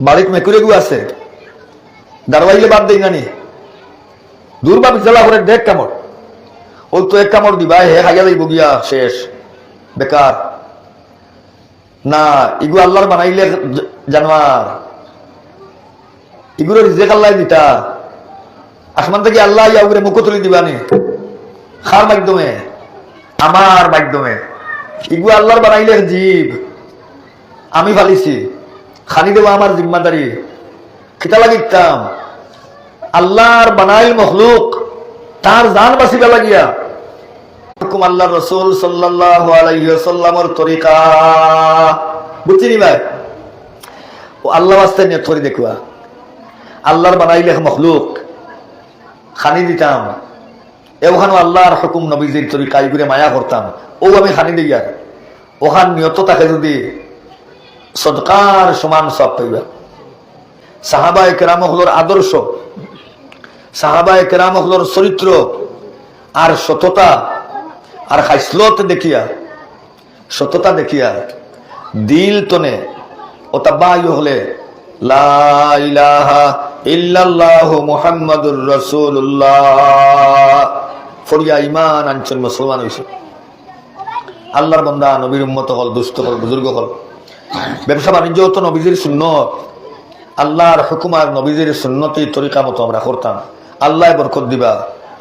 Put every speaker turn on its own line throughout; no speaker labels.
বাড়িত মেকুরে গু আছে। দারবাইলে বাদ দেই নানি। দূর বা বিচলা করে দেখ কামড়। ওই তো এক কামড় দিবা হে খাইয়া যাইব গিয়া শেষ। বেকার। না, ইগু আল্লাহর বানাইলে জানোয়ার। ইগুলো রিজেক আল্লাহ দিতা। আসমান থেকে আল্লাহ ইয়া উপরে মুখ তুলি দিবানি খার মাধ্যমে। আমার মাধ্যমে। ইগু আল্লাহর বানাইলে জীব। আমি ফালিছি। খানি দেবো আমার জিম্মাদারি। খিতা লাগিতাম। আল্লাহর বানাইল মখলুক, তার জান বাঁচিবা লাগিয়া। হুকুম আল্লাহ আল্লাহর বানাইলে দিতাম। হুকুম নবীজির তরিকা এগুলো মায়া করতাম। ও আমি খানি দিই আর ওখান নিয়ত থাকে যদি সদকার সমান সব পাইবা। সাহাবায় কেরাম হলোর আদর্শ, সাহাবায় কেরাম হলোর চরিত্র, আর সততা, আর হাইসলত দেখিয়া, সততা দেখিয়া দিল তনে, ওতাবাই হলে, লা ইলাহা ইল্লাল্লাহু মুহাম্মাদুর ফরিয়া ইমান আনছেন মুসলমান হইছে। আল্লাহর বান্দা, নবীর উম্মত হল দুস্থ হল, বুজুর্গ হল। ব্যবসা বাণিজ্য তো নবীজির শূন্য আল্লাহর হুকুমার নবীজির সুন্নতি তরিকা মতো আমরা করতাম। আল্লাহ বরকত দিবা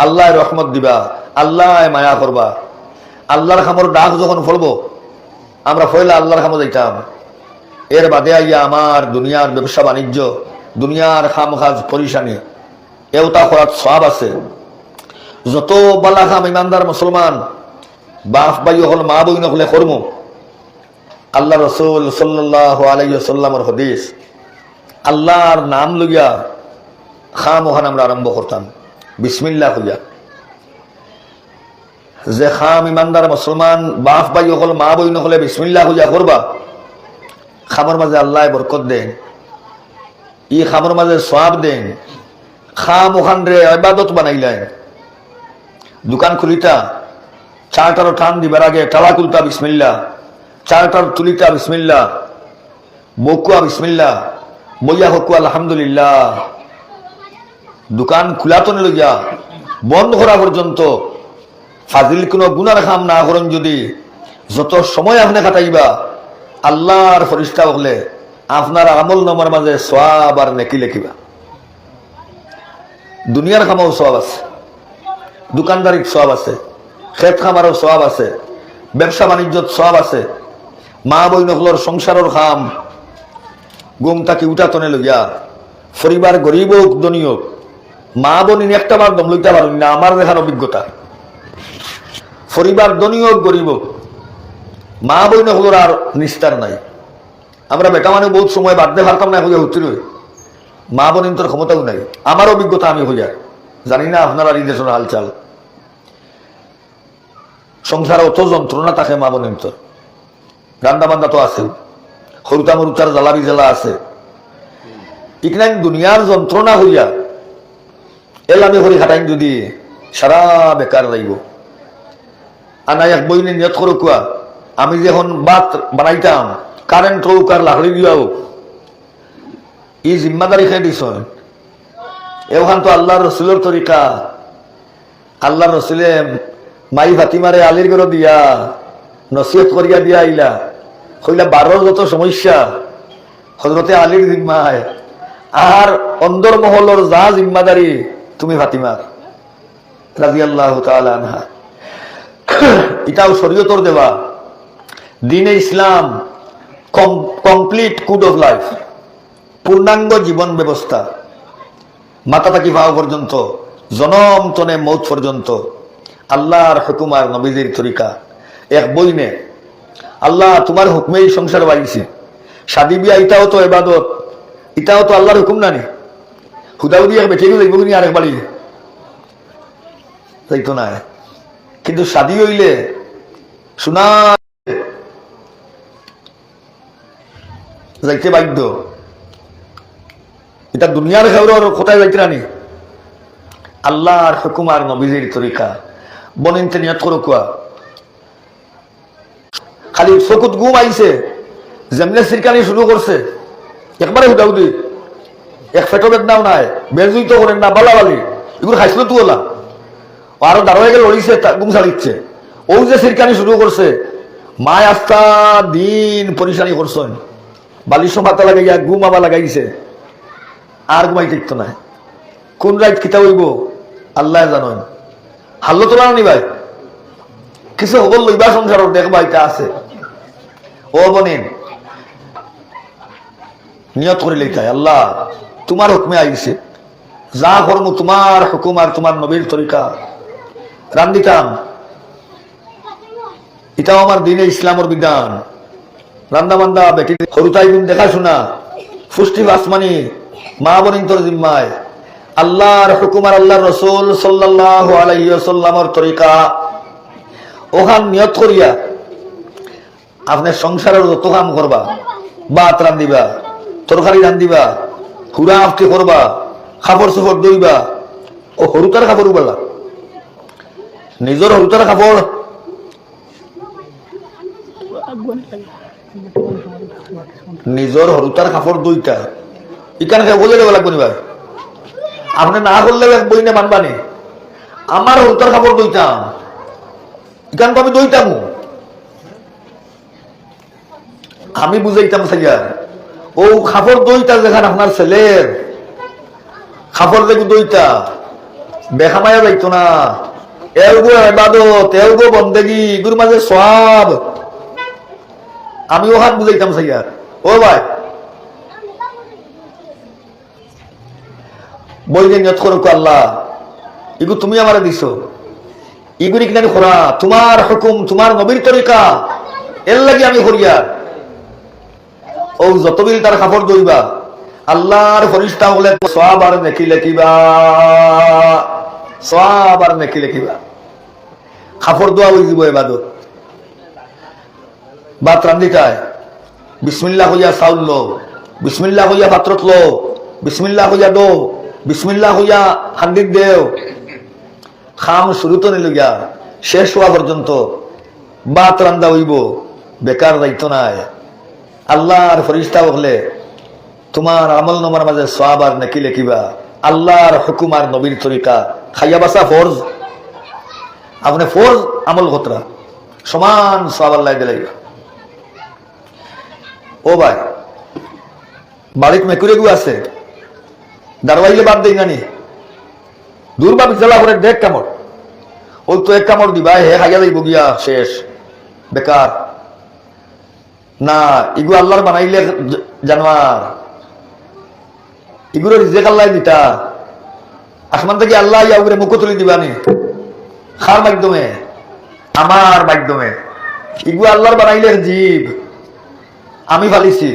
আল্লাহ রহমত দিবা আল্লাহ মায়া করবা। আল্লাহর খামর ডাক যখন ফলবো, আমরা ফয়লা আল্লাহর খামো যাইতাম। এর বাদে আইয়া আমার দুনিয়ার ব্যবসা বাণিজ্য, দুনিয়ার খাম খাজ পরিশানি, এওতা করার সব আছে। যত বালা খাম ইমানদার মুসলমান বাপ বাই হল মা বই নকলে কর্ম। আল্লাহ রসুল সাল্লাহ আলাইসাল্লামর হদিস, আল্লাহর নাম লইয়া খা ওখান আমরা আরম্ভ করতাম। বিসমিল্লা হইয়া যে খাম ইমানদার মুসলমান, বাপ বাই হল, মা বই নকলে বিসমিল্লা হইয়া করবা, খামর মাঝে আল্লাহ বরকত দেন। ই খামর মাঝে সব দেন। খাম ওখান রে ইবাদত বানাইলেন। দোকান খুলিতা চারটার টান দিবার আগে, টালা কুলতা বিসমিল্লা চারটার তুলিতা বিসমিল্লা বকুয়া বিসমিল্লা বইয়া হকু আলহামদুলিল্লাহ। দোকান খুলাতো লইয়া বন্ধ করা পর্যন্ত। ফাজিল কোনো গুনার খাম না করেন যদি, যত সময় আপনি কাটাইবা, আল্লাহর ফরিস্তা হলে আপনার আমল নমার মাঝে সব আর নেকি লেখিবা। দুনিয়ার খামাও সব আছে, দোকানদারির সব আছে, খেত খামারও সব আছে ব্যবসা বাণিজ্যত সব আছে মা বই নকলর সংসারের খাম। গুম তাকে উঠাতনে লইয়া। পরিবার গরিব হোক, ধনী হোক, মা বনি একটা বার দম লইতে পারেন না, আমার দেখার অভিজ্ঞতা। পরিবার ধনী হোক, গরিব হোক, মা বই নকলর আর নিস্তার নাই। আমরা বেটা মানে বহুত সময় বাদতে পারতাম না, হইয়া হচ্ছিল মা বোনের তোর ক্ষমতাও নাই। আমার অভিজ্ঞতা আমি হইয়া। জানি না আপনারা এই দেশের হালচাল। সংসারে অত যন্ত্রণা থাকে মা বোনের তোর। রান্না বান্না তো আছে। সরুতা মরুতার জ্বালাবি জ্বালা আছে। ইকনাইন দুনিয়ার যন্ত্রণা হইয়া এল আমি হরি খাটাইন যদি সারা বেকার লাগব। আনাই এক বইনে নিয়ত করো কুয়া আমি যখন বাত বানাইতাম কারেন্ট হোক আর লাকড়ি দিয়া ই জিম্মাদারি খেয়ে দিছ। এওখান তো আল্লাহ রসুলের তরিকা আল্লাহ রসুলে মাই ফাতিমারে আলির গড় দিয়া নসিহত করিয়া দিয়া আইলা। কইলা বারো যত সমস্যা, হজরতে আলীর জিম্মায়, আর অন্দর মহলর যা জিম্মাদারি, তুমি ফাতিমার রাজি আল্লাহ এটাও শরীয়তর দেওয়া। দিনে ইসলাম কমপ্লিট কুড অফ লাইফ পূর্ণাঙ্গ জীবন ব্যবস্থা। মাথা থাকি ভাও পর্যন্ত জনম তনে মৌত পর্যন্ত, আল্লাহর হুকুমার নবীজির তরিকা। এক বই নে আল্লাহ তোমার হুকমেই সংসার বাড়িছে। শাদি বিয়া, ইটাও তো এবাদত ইটাও তো আল্লাহর হুকুম নানি। হুদাউদি এক বেঠে গেলে এগুলো আরেক বাড়ি তাই তো না কিন্তু শাদি হইলে শোনা যাইতে বাধ্য। এটা দুনিয়ার খেউর কোথায় যাইতে রানি আল্লাহর হুকুমার নবীজির তরিকা। বনিনতে নিয়ত করো কুয়া। খালি চকুত গুম আইছে যেমনে সিরকানি শুরু করছে। একবারে হুদাউদি এক ফেটো বেদনাও নাই বেজুই তো করেন না, বালা বালি। এগুলো খাইছিল তো ওলা। আরও দাঁড়ায় গেলে লড়িছে গুম ছাড়িচ্ছে ও যে সিরকানি শুরু করছে, মায় আস্তা দিন পরিশানি করছেন বালিশ মাথা লাগাইয়া গুম আবা লাগাইছে। আর ঘুমাই দেখতো না কোন রাইত কিতা হইব, আল্লাহ জানেন হাল্লো তোলা নি ভাই। কিছু হবল লইবা সংসার দেখবা এটা আছে। ও বনেন নিয়ত করে আল্লাহ, তোমার হুকমে আইছে। যা কর্ম তোমার হুকুম আর তোমার নবীর তরিকা। রান্দিতাম এটাও আমার দিনে ইসলামের বিধান। রান্দা বান্দা বেটি হরুতাই দিন দেখাশোনা, ফুষ্টি আসমানি মা বনিন্তর জিম্মায়। আল্লাহর হুকুম আর আল্লাহর রসুল সাল্লাহ আলাইসাল্লামর তরিকা। ওখান নিয়ত করিয়া আপনার সংসারের যত কাম করবা ভাত রান্দিবা তরকারি রান্দিবা হুরা আফটি করবা খাবার সুফর দইবা ও হরুতার কাপড় বলা নিজের হরুতার কাপড়। নিজের হরুতার কাপড় দুইটা। ইকান বলে দেওয়া লাগবে নিবা আপনি না করলে বই না মানবানি আমার হরুতার কাপড় দইতাম ইকান আমি দইতাম আমি বুঝাইতাম সাইয়া ও খাপড় দইটা যেখানে আপনার ছেলের খাপড় দেখু দইটা বেখামায়া যাইতো না এলগো এবাদত এলগো বন্দেগি এগুর মাঝে সব আমি ওখান বুঝাইতাম সাইয়া ও ভাই। বই যে নিয়ত করো আল্লাহ এগু তুমি আমারে দিছো। ইগুরি কিনানি খোরা, তোমার হুকুম, তোমার নবীর তরিকা, এর লাগি আমি করিয়া ও যতবিল তার কাপড় দইবা আল্লাহর ফরিস্তা বলে সব আর নেকি লেখিবা সব আর নেকি লেখিবা কাপড় দোয়া হয়ে দিব এবাদত বাত রান্দিটায় বিসমিল্লাহ হইয়া চাউল লো বিসমিল্লাহ হইয়া পাত্রত লো বিসমিল্লাহ হইয়া দো বিসমিল্লাহ হইয়া হান্দিক দেও। খাম শুরু তো নিল গিয়া। শেষ হওয়া পর্যন্ত বাত রান্দা হইব। বেকার দায়িত্ব নাই। আল্লাহর ফরিস্তা বলে, তোমার আমল নমার মাঝে সব আর নাকি লেখিবা। আল্লাহর হুকুম আর নবীর তরিকা। খাইয়া বাসা ফরজ। আপনি ফরজ আমল খতরা। সমান সব আল্লাহ দিলাইবা ও ভাই বাড়িত মেকুরে গু আছে। দারবাইলে বাদ দেই নানি। দূর বা বিদ্যালা করে দেখ কামড়। ওই তো এক কামড় দিবা হে খাইয়া যাইব গিয়া শেষ। বেকার। না ইগু আল্লাহর বানাইলে জানোয়ার। ইগুলো রিজেক আল্লাহ দিতা। আসমান থেকে আল্লাহ ইয়া মুখ তুলি দিবানি খার মাধ্যমে, আমার মাধ্যমে। ইগু আল্লাহর বানাইলে জীব। আমি ফালিছি।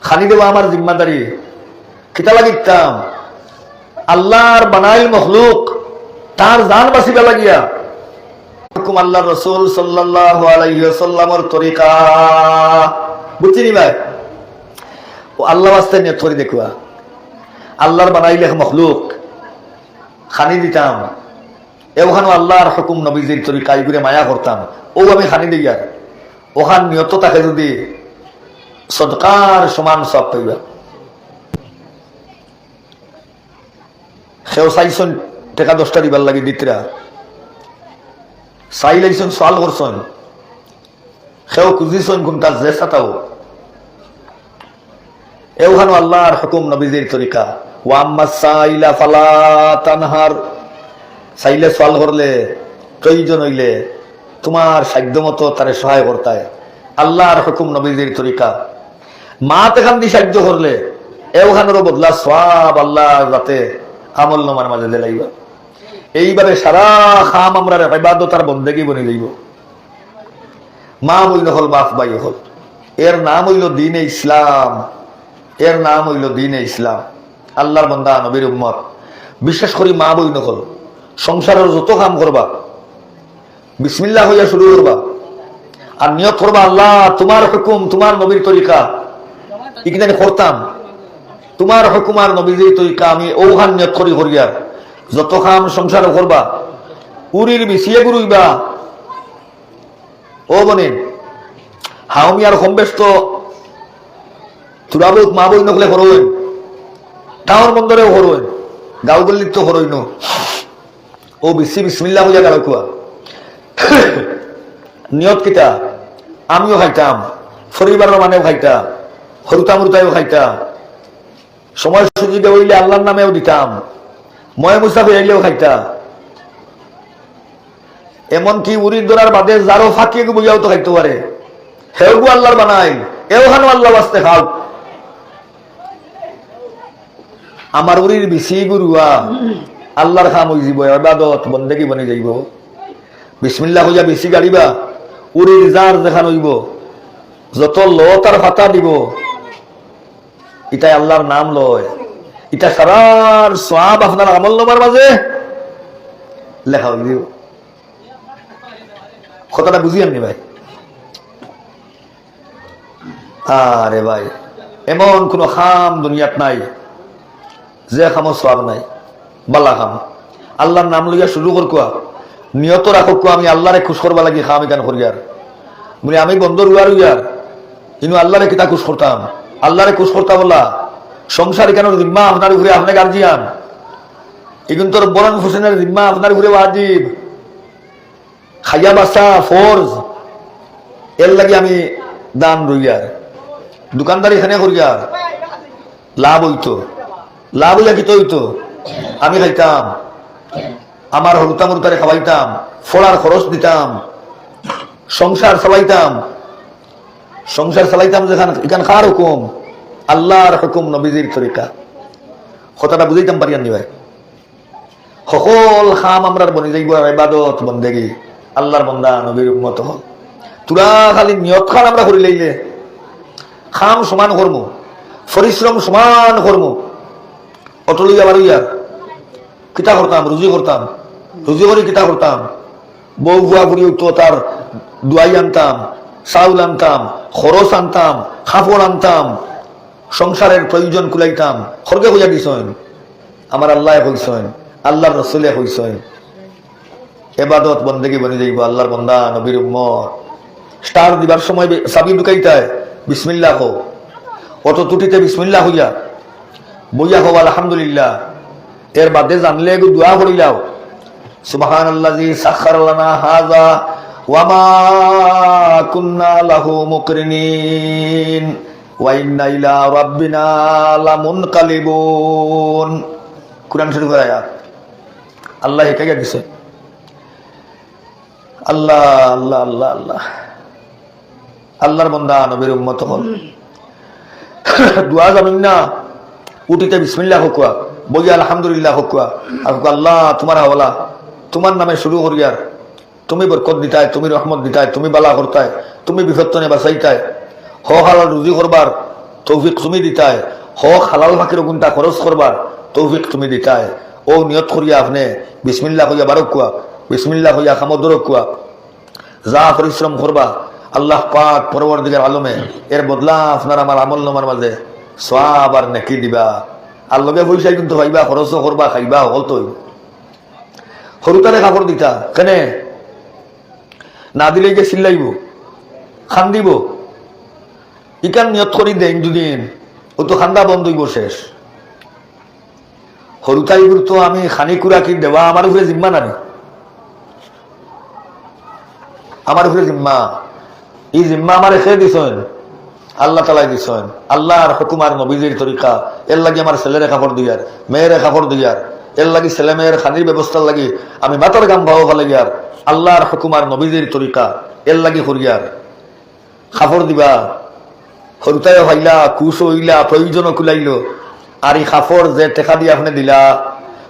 খানি দেবো আমার জিম্মাদারি। কিতা লাগিতাম? আল্লাহর বানাইল মখলুক, তার জান বাঁচিবা লাগিয়া। আল্লাহ রসুল ভাই? ও আল্লাহ করে দেখুয়া। আল্লাহর বানাইলে মখলুক। খানি দিতাম। এওখানে আল্লাহর হুকুম নবীজির তরিকা এগুলো মায়া করতাম। ও আমি খানি দিই আর। ওখান নিয়ত থাকে যদি সদকার সমান সব পাইবা। সেও চাইছন টেকা দশটা দিবার লাগে দিতরা। চাই লাইছন সোয়াল করছন। সেও খুঁজিছন কোনটা জেসা তাও। এওখানো আল্লাহর হুকুম নবীজির তরিকা। সাইলা ফালা তানহার। চাইলে সোয়াল করলে প্রয়োজন হইলে তোমার সাধ্য মতো তারে সহায় করতায়। আল্লাহর হুকুম নবীজির তরিকা। মা তেখান দিয়ে সাহায্য করলে এওখানেরও বদলা সব আল্লাহ যাতে আমল নমার মাঝে দিলাইবা এইভাবে সারা খাম আমরা ইবাদত আর বন্দেগি বনে যাইব। মা বইল হল, বাপ বাই হল। এর নাম হইল দিনে ইসলাম। এর নাম হইল দিনে ইসলাম। আল্লাহর বন্দা, নবীর উম্মত। বিশেষ করে মা বই নকল সংসারের যত কাম করবা, বিসমিল্লাহ হইয়া শুরু করবা, আর নিয়ত করবা, আল্লাহ, তোমার হুকুম, তোমার নবীর তরিকা। ইকদানি করতাম, তোমার হুকুমার নবীজির তরিকা, আমি ওখান নিয়ত করি করিয়ার যত কাম সংসার করবা, উরির বিছিয়ে গুরুইবা ও বনে হাউমি আর কম ব্যস্ত। তোরা বই মা বই নকলে হরইন টাউন বন্দরেও হরইন গাঁও গল্লিত তো হরইন ও বেশি বিসমিল্লা হইয়া গেল কুয়া নিয়ত কিতা, আমিও খাইতাম পরিবারের মানেও খাইতাম হরুতা মুরুতাইও খাইতাম। সময় সুযোগে হইলে আল্লাহর নামেও দিতাম। ময় মুসাফি আইলেও খাইতাম এমনকি উড়ির দোলার বাদে যারও ফাঁকিয়ে বুঝাও তো খাইতে পারে। হেউগু আল্লাহর বানাই এওখানো আল্লাহ বাস্তে খাও। আমার উড়ির বেশি গুরুয়া, আল্লাহর খাম হয়ে যাব এবাদত বন্দেগি বনে যাইব। বিসমিল্লা হইয়া বেশি গাড়িবা উড়ির যার দেখান হইব। যত ল তার ফাতা দিব, ইটাই আল্লাহর নাম লয়। ইটা সারার সব আপনার আমল নামার মাঝে লেখা হইব কথাটা বুঝি আননি ভাই? আরে ভাই, এমন কোন খাম দুনিয়াত নাই, যে খামো সব নাই, বালা খাম। আল্লাহর নাম লইয়া শুরু কর কুয়া, নিয়ত রাখো কুয়া, আমি আল্লাহরে খুশ করবা লাগি খাম এখান করিয়ার। বলি আমি বন্ধ রুয়ার উয়ার কিন্তু আল্লাহরে কিতা খুশ করতাম? আল্লাহরে খুশ করতাম বলা সংসার কেন জিম্মা? আপনার ঘুরে আপনি গার্জিয়ান। এগুন তোর বরং হোসেনের জিম্মা, আপনার ঘুরে ওয়াজিব। খাইয়া বাসা ফোর্স এর লাগে আমি দান রইয়ার। দোকানদারি এখানে করিয়ার। লাভ হইতো। লাভ হইয়া কি তো হইতো আমি খাইতাম। আমার হরুতা মুরতারে খাওয়াইতাম। ফোড়ার খরচ দিতাম। সংসার চালাইতাম। সংসার চালাইতাম যেখান এখান কার হুকুম। আল্লাহর হুকুম নবীজির তরিকা। কথাটা বুঝাইতাম পারি আনি ভাই সকল খাম আমরার বনি যাইব ইবাদত, বন্দেগি। আল্লাহর বন্দা নবীর উম্মত হল তুরা খালি নিয়ত খান আমরা করি লইলে। খাম সমান কর্ম, পরিশ্রম সমান কর্ম। অটলিয়া বাড়িয়া কিতা করতাম, রুজি করতাম, রুজি করে কিতা করতাম। বউ বুয়া করি তো তার দুয়াই আনতাম, চাউল আনতাম, খরচ আনতাম কাপড় আনতাম সংসারের প্রয়োজন কুলাইতাম। খরকে হইয়া দিছেন আমার আল্লাহ হইছেন। আল্লাহর রসুলে হইছেন। এবাদত বন্দেগি বনে যাইব। আল্লাহর বন্দা, নবীর উম্মত। স্টার দিবার সময় সাবি ঢুকাইতায়। বিসমিল্লাহ হো অত ত্রুটিতে বিসমিল্লাহ হইয়া। বইয়া হো আলহামদুলিল্লাহ। এর বাদে জানলে দোয়া করিলাও। সুবহান আল্লাজি সাখার লানা হাজা ওয়ামা কুন্না লাহু মুকরিনিন। ওয়া ইন্না ইলা রাব্বিনা লামুনকালিবুন। কুরআন শরীফের আয়াত। আল্লাহ দিছে। আল্লাহ আল্লাহ আল্লাহ আল্লাহ। আল্লাহর বন্দা নবীর উম্মত হল দোয়া জানুন না। উঠিতে বিসমিল্লাহ হকুয়া বইয়া আলহামদুলিল্লাহ হকুয়া আর আল্লাহ, তোমার হাওলা, তোমার নামে শুরু করিয়ার তুমি বরকত দিতায় তুমি রহমত দিতায় তুমি বালা করতায় তুমি বিপত্তনে বাঁচাইতায় হ হালাল রুজি করবার তৌফিক তুমি দিতায় হ হালাল ফাঁকির গুণটা খরচ করবার তৌফিক তুমি দিতায় ও নিয়ত করিয়া আপনি বিসমিল্লাহ হইয়া বারক কুয়া বিসমিল্লাহ হইয়া খামদর কুয়া যা পরিশ্রম করবা আল্লাহ পাক পরবর্তীকার আলমে এর বদলা আপনার আমার আমল নমার মাঝে সব আর নেকি দিবা। আর লগে পয়সাই কিন্তু পাইবা খরচ করবা খাইবা হল তো সরুতারে কাপড় দিতা, কেনে? না দিলে গিয়ে চিল্লাইব খান দিব ইকান নিয়ত করি দেন। দুদিন ও তো খান্দা বন্ধ হইব শেষ। সরুতাইগুর তো আমি খানি কুড়া কি দেওয়া আমার উপরে জিম্মা নানি আমার উপরে জিম্মা। এই জিম্মা আমার খেয়ে দিছেন? আল্লাহ তালাই দিছেন। আল্লাহর হুকুমার নবীজির তরিকা। এর লাগি আমার ছেলেরে কাপড় দিয়ার, মেয়েরে কাপড় দিয়ার। এর লাগি ছেলে মেয়ের খানির ব্যবস্থার লাগি আমি মাতার গাম ভাও ভালো গিয়ার। আল্লাহর হুকুমার নবীজির তরিকা। এর লাগি করিয়ার। কাপড় দিবা। হরুতায় হইলা, কুশ হইলা, প্রয়োজন কুলাইল। আর এই কাপড় যে টেকা দিয়ে আপনি দিলা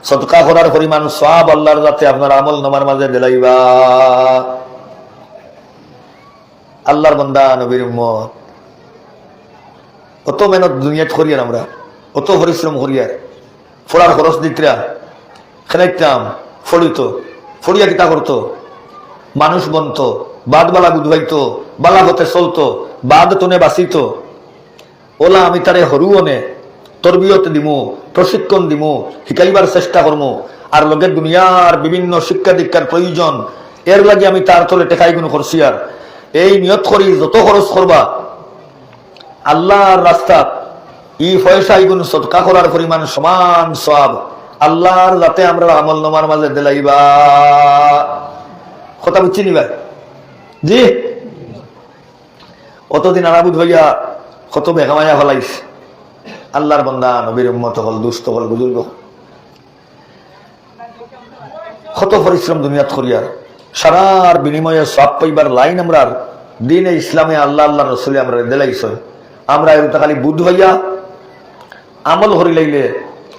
সৎকা করার পরিমাণ সব আল্লাহর যাতে আপনার আমল নামার মাঝে দিলাইবা। আল্লাহর বন্দা, নবীর উম্মত। অত মেহনত দুনিয়াত করিয়ার আমরা, অত পরিশ্রম করিয়ার। ফোড়ার খরচ দিতরা, খেলাইতাম ফড়িত ফড়িয়া কিতা করতো, মানুষ বনত। বাদ বালা বুধবাইতো বালা হতে চলতো, বাদ তনে বাঁচিত। ওলা আমি তারে হরুয়নে তরবিয়ত দিমু প্রশিক্ষণ দিমু শিকাইবার চেষ্টা করমু আর লগে দুনিয়ার বিভিন্ন শিক্ষা দীক্ষার প্রয়োজন এর লাগে আমি তার তলে টেকাই গুণ করছি আর এই নিয়ত করি যত খরচ করবা আল্লাহর রাস্তা ই পয়সা ইগুন সৎকা করার পরিমাণ সমান সব আল্লাহর যাতে আমরা আমল নমার মাঝে দিলাইবা। কথা বুঝছি নি ভাই জি। অতদিন আরাবুদ ভাইয়া কত বেগামায়া ফলাইছে। আল্লাহর বন্দা, নবীর উম্মত হল দুস্থ হল, বুজুর্গ। কত পরিশ্রম দুনিয়াত করিয়ার। সারার বিনিময়ে সব পাইবার লাইন আমরা দিনে ইসলামে আল্লাহ আল্লাহ, রসুলে আমরা দিলাইছ আমরা এটা খালি বুধ হইয়া আমল হরি লাইলে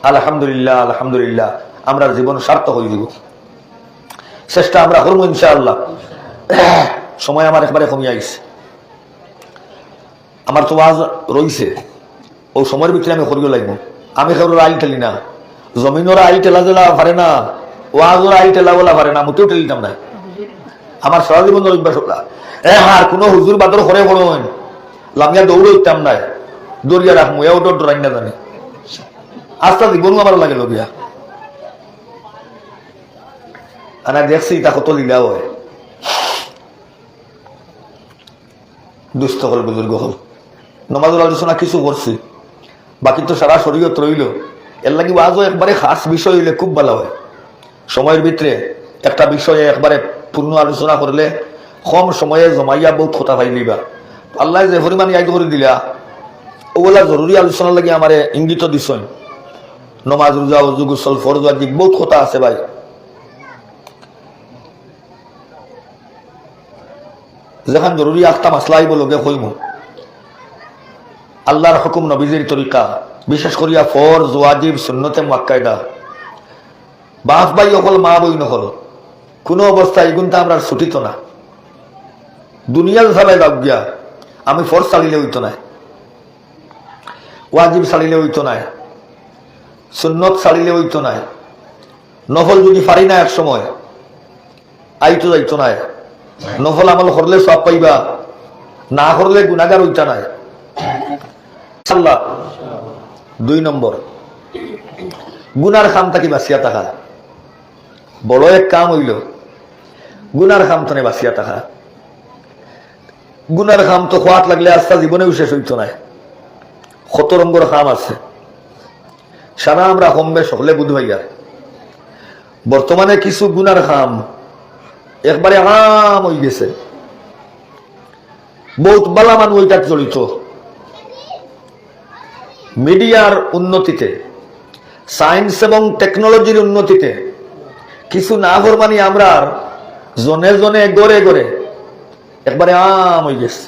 আলহামদুলিল্লাহ আলহামদুলিল্লাহ আমরা জীবন সার্থক হয়ে দিব চেষ্টা আমরা করব ইনশাআল্লাহ। সময় আমার একবারে কমিয়ে আইছে আমার তো আজ রইছে। ও সময়ের ভিতরে আমি করিও লাগবো। আমি কারোর আইল ঠেলি না। জমিনের আইল ঠেলা জেলা পারে না। ওয়াজের আইল ঠেলা বলা পারে না। মোটেও ঠেলিতাম না। আমার সারা জীবনের অভ্যাস ওটা এ হার, কোনো হুজুর বাদর করে বড় লামিয়া দৌড়ে উঠতাম না। দৌড়িয়া রাখব এ ওটা ডরাই না জানি। আস্তে জীবনও আমার লাগে লগিয়া আনা দেখছি, তা কত লীলা হয়। দুস্থ হল, বুজুর্গ হল। নমাজুল আলোচনা কিছু করছি। বাকি তো সারা শরীয়ত রইল। এর লাগি আজও একবারে খাস বিষয় হইলে খুব ভালো হয়। সময়ের ভিতরে একটা বিষয়ে একবারে পূর্ণ আলোচনা করলে কম সময়ে জমাইয়া বহুত কথা পাই দিবা। আল্লাহ যে পরিমাণ ইয়াদ করে দিলা, ওগুলা জরুরি আলোচনা লাগি আমার ইঙ্গিত দিছই নমাজ, রোজা, অজু, গুসল, ফরজ ওয়াজিব বহুত কথা আছে ভাই। যেখান জরুরি আখতা মাসলা আইব লগে কইম, আল্লাহর হুকুম নবীজির তরিকা, বিশেষ করিয়া ফর জোয়াজিব সুন্নতে মাক্কায়দা বাপ ভাই অকল মা বই নহল কোনো অবস্থা এগুনটা আমরা ছুটিত না। দুনিয়ার সালাই যাক গিয়া, আমি ফর চালিলে হইতো না ওয়াজিব চালিলে হইতো না সুন্নত চালিলে হইতো না নফল যদি পারি না এক সময়, আইতো যাইতো না নফল আমল করলে সব পাইবা, না করলে গুণাগার হইতা নাই। দুই নম্বর, গুনার খাম থাকি বাঁচিয়া থাকা। বড় এক কাম হইল, গুনার খাম তনে বাঁচিয়া থাকা। গুনার খাম তো খোয়াত লাগলে আস্তা জীবনেও শেষ হইতো নাই। কত রঙ্গর খাম আছে। সারা আমরা কমবে সকলে বুধ ভাইয়া বর্তমানে কিছু গুনার খাম একবারে আম হয়ে গেছে। বহুত বালা মানুষ ওইটা জড়িত মিডিয়ার উন্নতিতে, সায়েন্স এবং টেকনোলজির উন্নতিতে, কিছু না ফরমানি আমরা জনে জনে গড়ে গড়ে একবারে আম হয়ে গেছে।